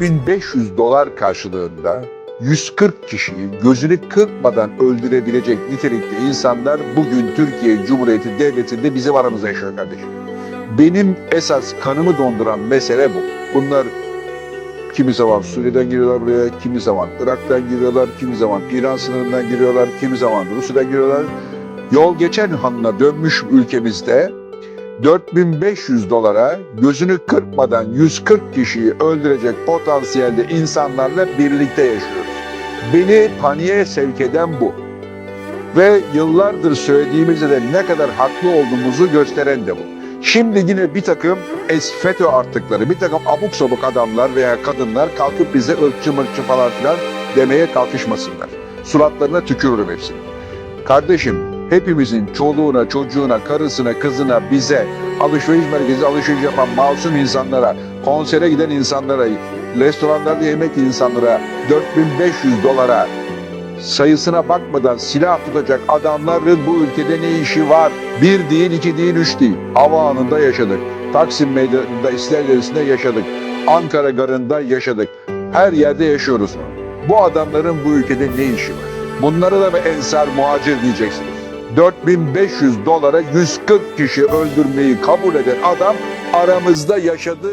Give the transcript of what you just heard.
4500 dolar karşılığında 140 kişiyi gözünü kırpmadan öldürebilecek nitelikte insanlar bugün Türkiye Cumhuriyeti Devleti'nde bizim aramızda yaşıyor kardeşim. Benim esas kanımı donduran mesele bu. Bunlar kimi zaman Suriye'den giriyorlar buraya, kimi zaman Irak'tan giriyorlar, kimi zaman İran sınırından giriyorlar, kimi zaman Rusya'dan giriyorlar. Yol geçen hanına dönmüş ülkemizde 4500 dolara gözünü kırpmadan 140 kişiyi öldürecek potansiyelde insanlarla birlikte yaşıyoruz. Beni paniğe sevk eden bu. Ve yıllardır söylediğimizde de ne kadar haklı olduğumuzu gösteren de bu. Şimdi yine bir takım es FETÖ artıkları, bir takım abuk sabuk adamlar veya kadınlar kalkıp bize ırkçı mırkçı falan filan demeye kalkışmasınlar. Suratlarına tükürürüm hepsini. Kardeşim hepimizin çoluğuna, çocuğuna, karısına, kızına, bize, alışveriş merkezi alışveriş yapan masum insanlara, konsere giden insanlara, restoranlarda yemek insanlara 4500 dolara sayısına bakmadan silah tutacak adamların bu ülkede ne işi var? Bir değil, iki değil, üç değil. Havaalanında yaşadık. Taksim Meydanı'nda, İskender'inde yaşadık. Ankara Garı'nda yaşadık. Her yerde yaşıyoruz. Bu adamların bu ülkede ne işi var? Bunlara da bir ensar muhacir diyeceksiniz. 4500 dolara 140 kişi öldürmeyi kabul eden adam aramızda yaşadı